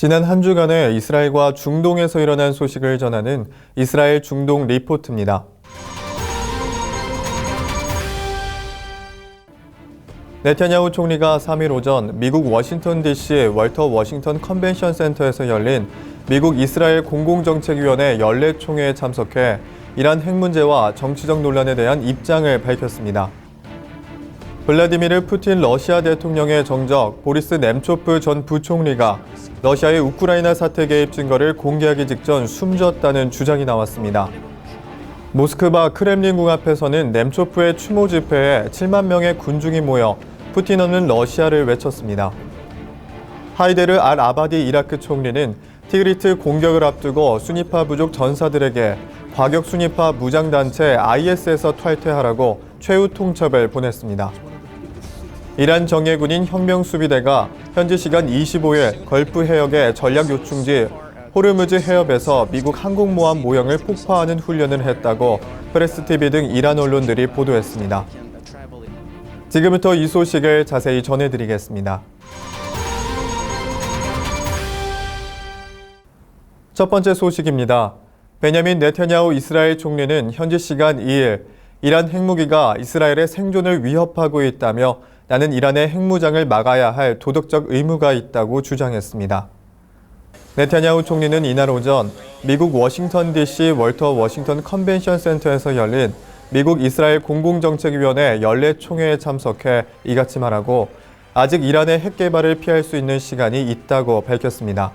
지난 한 주간의 이스라엘과 중동에서 일어난 소식을 전하는 이스라엘 중동 리포트입니다. 네타냐후 총리가 3일 오전 미국 워싱턴 DC 월터 워싱턴 컨벤션 센터에서 열린 미국 이스라엘 공공정책위원회 연례총회에 참석해 이란 핵 문제와 정치적 논란에 대한 입장을 밝혔습니다. 블라디미르 푸틴 러시아 대통령의 정적 보리스 nem초프 전 부총리가 러시아의 우크라이나 사태 개입 증거를 공개하기 직전 숨졌다는 주장이 나왔습니다. 모스크바 크렘린궁 앞에서는 nem초프의 추모 집회에 7만 명의 군중이 모여 푸틴어는 러시아를 외쳤습니다. 하이데르 알 아바디 이라크 총리는 티그리트 공격을 앞두고 수니파 부족 전사들에게 과격 수니파 무장단체 IS에서 탈퇴하라고 최후 통첩을 보냈습니다. 이란 정예군인 혁명수비대가 현지 시간 25일 걸프 해역의 전략 요충지 호르무즈 해협에서 미국 항공모함 모형을 폭파하는 훈련을 했다고 프레스TV 등 이란 언론들이 보도했습니다. 지금부터 이 소식을 자세히 전해드리겠습니다. 첫 번째 소식입니다. 베냐민 네타냐후 이스라엘 총리는 현지 시간 2일 이란 핵무기가 이스라엘의 생존을 위협하고 있다며 나는 이란의 핵무장을 막아야 할 도덕적 의무가 있다고 주장했습니다. 네타냐후 총리는 이날 오전 미국 워싱턴 DC 월터 워싱턴 컨벤션 센터에서 열린 미국 이스라엘 공공정책위원회 연례 총회에 참석해 이같이 말하고 아직 이란의 핵 개발을 피할 수 있는 시간이 있다고 밝혔습니다.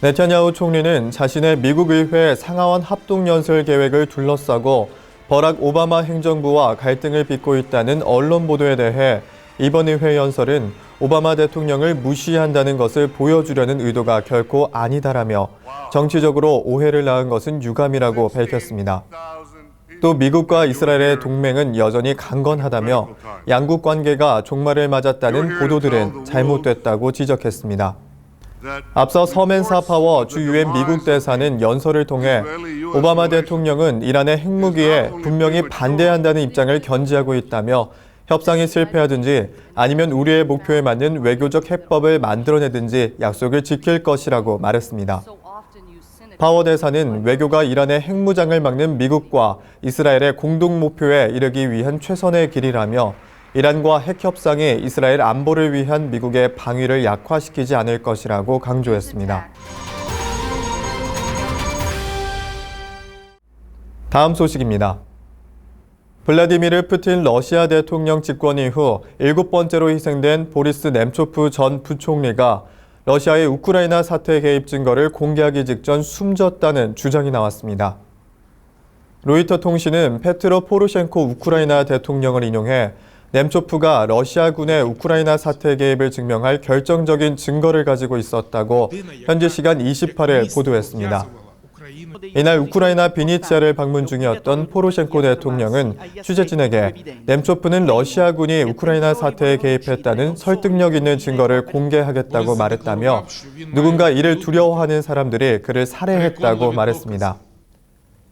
네타냐후 총리는 자신의 미국 의회 상하원 합동 연설 계획을 둘러싸고 버락 오바마 행정부와 갈등을 빚고 있다는 언론 보도에 대해 이번 의회 연설은 오바마 대통령을 무시한다는 것을 보여주려는 의도가 결코 아니다라며 정치적으로 오해를 낳은 것은 유감이라고 밝혔습니다. 또 미국과 이스라엘의 동맹은 여전히 강건하다며 양국 관계가 종말을 맞았다는 보도들은 잘못됐다고 지적했습니다. 앞서 서맨사 파워 주 유엔 미국 대사는 연설을 통해 오바마 대통령은 이란의 핵무기에 분명히 반대한다는 입장을 견지하고 있다며 협상이 실패하든지 아니면 우리의 목표에 맞는 외교적 해법을 만들어내든지 약속을 지킬 것이라고 말했습니다. 파워 대사는 외교가 이란의 핵무장을 막는 미국과 이스라엘의 공동 목표에 이르기 위한 최선의 길이라며 이란과 핵 협상이 이스라엘 안보를 위한 미국의 방위를 약화시키지 않을 것이라고 강조했습니다. 다음 소식입니다. 블라디미르 푸틴 러시아 대통령 집권 이후 일곱 번째로 희생된 보리스 nem초프 전 부총리가 러시아의 우크라이나 사태 개입 증거를 공개하기 직전 숨졌다는 주장이 나왔습니다. 로이터 통신은 페트로 포르셴코 우크라이나 대통령을 인용해 nem초프가 러시아군의 우크라이나 사태 개입을 증명할 결정적인 증거를 가지고 있었다고 현지 시간 28일 보도했습니다. 이날 우크라이나 비니치아를 방문 중이었던 포로셴코 대통령은 취재진에게 nem초프는 러시아군이 우크라이나 사태에 개입했다는 설득력 있는 증거를 공개하겠다고 말했다며 누군가 이를 두려워하는 사람들이 그를 살해했다고 말했습니다.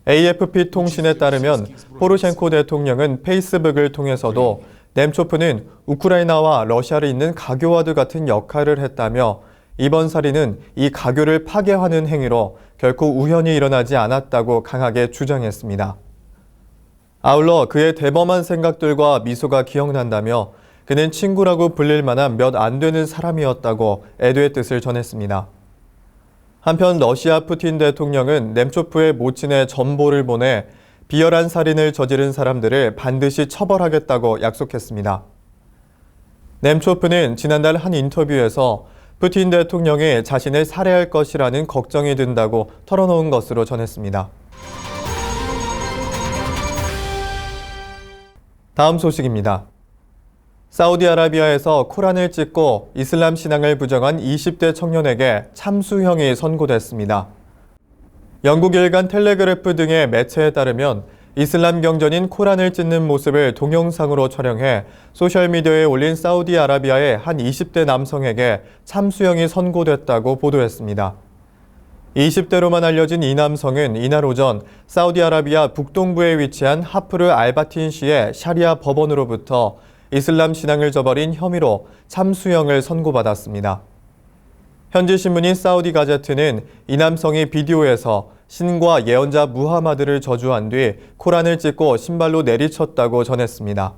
AFP 통신에 따르면 포르셴코 대통령은 페이스북을 통해서도 nem초프는 우크라이나와 러시아를 잇는 가교와도 같은 역할을 했다며 이번 살인은 이 가교를 파괴하는 행위로 결코 우연히 일어나지 않았다고 강하게 주장했습니다. 아울러 그의 대범한 생각들과 미소가 기억난다며 그는 친구라고 불릴 만한 몇 안 되는 사람이었다고 애도의 뜻을 전했습니다. 한편 러시아 푸틴 대통령은 nem초프의 모친에 전보를 보내 비열한 살인을 저지른 사람들을 반드시 처벌하겠다고 약속했습니다. nem초프는 지난달 한 인터뷰에서 푸틴 대통령이 자신을 살해할 것이라는 걱정이 든다고 털어놓은 것으로 전했습니다. 다음 소식입니다. 사우디아라비아에서 코란을 찍고 이슬람 신앙을 부정한 20대 청년에게 참수형이 선고됐습니다. 영국 일간 텔레그래프 등의 매체에 따르면 이슬람 경전인 코란을 찢는 모습을 동영상으로 촬영해 소셜미디어에 올린 사우디아라비아의 한 20대 남성에게 참수형이 선고됐다고 보도했습니다. 20대로만 알려진 이 남성은 이날 오전 사우디아라비아 북동부에 위치한 하프르 알바틴시의 샤리아 법원으로부터 이슬람 신앙을 저버린 혐의로 참수형을 선고받았습니다. 현지 신문인 사우디 가제트는 이 남성이 비디오에서 신과 예언자 무하마드를 저주한 뒤 코란을 찍고 신발로 내리쳤다고 전했습니다.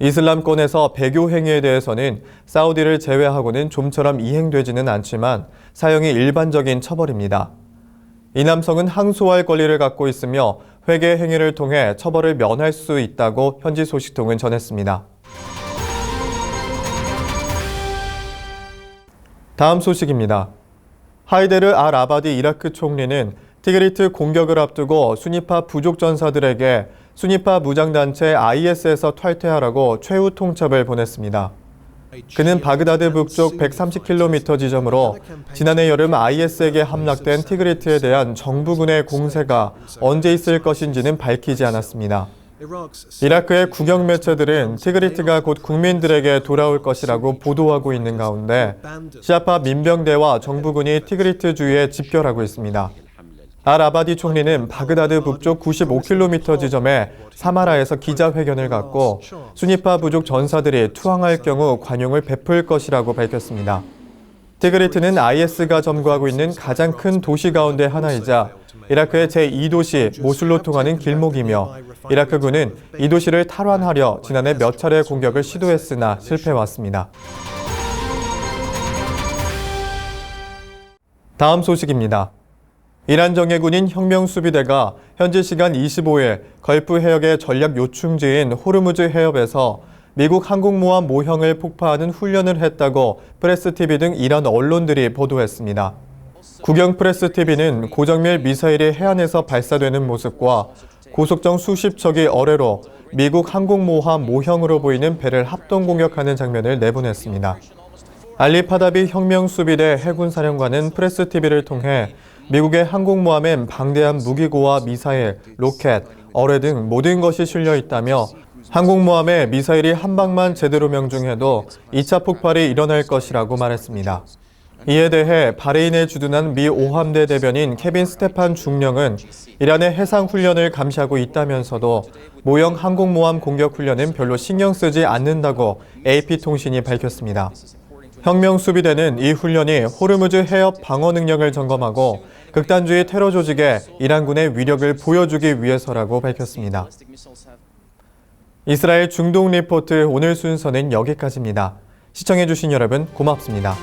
이슬람권에서 배교 행위에 대해서는 사우디를 제외하고는 좀처럼 이행되지는 않지만 사형이 일반적인 처벌입니다. 이 남성은 항소할 권리를 갖고 있으며 회계 행위를 통해 처벌을 면할 수 있다고 현지 소식통은 전했습니다. 다음 소식입니다. 하이데르 알 아바디 이라크 총리는 티그리트 공격을 앞두고 수니파 부족 전사들에게 수니파 무장단체 IS에서 탈퇴하라고 최후 통첩을 보냈습니다. 그는 바그다드 북쪽 130km 지점으로 지난해 여름 IS에게 함락된 티그리트에 대한 정부군의 공세가 언제 있을 것인지는 밝히지 않았습니다. 이라크의 국영 매체들은 티그리트가 곧 국민들에게 돌아올 것이라고 보도하고 있는 가운데 시아파 민병대와 정부군이 티그리트 주위에 집결하고 있습니다. 알 아바디 총리는 바그다드 북쪽 95km 지점에 사마라에서 기자회견을 갖고 수니파 부족 전사들이 투항할 경우 관용을 베풀 것이라고 밝혔습니다. 티그리트는 IS가 점거하고 있는 가장 큰 도시 가운데 하나이자 이라크의 제2도시 모술로 통하는 길목이며 이라크군은 이 도시를 탈환하려 지난해 몇 차례 공격을 시도했으나 실패해왔습니다. 다음 소식입니다. 이란 정예군인 혁명수비대가 현지 시간 25일 걸프 해역의 전략 요충지인 호르무즈 해협에서 미국 항공모함 모형을 폭파하는 훈련을 했다고 프레스TV 등 이란 언론들이 보도했습니다. 국영 프레스TV는 고정밀 미사일이 해안에서 발사되는 모습과 고속정 수십 척이 어뢰로 미국 항공모함 모형으로 보이는 배를 합동 공격하는 장면을 내보냈습니다. 알리 파다비 혁명수비대 해군사령관은 프레스TV를 통해 미국의 항공모함엔 방대한 무기고와 미사일, 로켓, 어뢰 등 모든 것이 실려 있다며 항공모함에 미사일이 한 방만 제대로 명중해도 2차 폭발이 일어날 것이라고 말했습니다. 이에 대해 바레인에 주둔한 미 5함대 대변인 케빈 스테판 중령은 이란의 해상 훈련을 감시하고 있다면서도 모형 항공모함 공격 훈련은 별로 신경 쓰지 않는다고 AP통신이 밝혔습니다. 혁명 수비대는 이 훈련이 호르무즈 해협 방어 능력을 점검하고 극단주의 테러 조직에 이란군의 위력을 보여주기 위해서라고 밝혔습니다. 이스라엘 중동 리포트 오늘 순서는 여기까지입니다. 시청해주신 여러분 고맙습니다.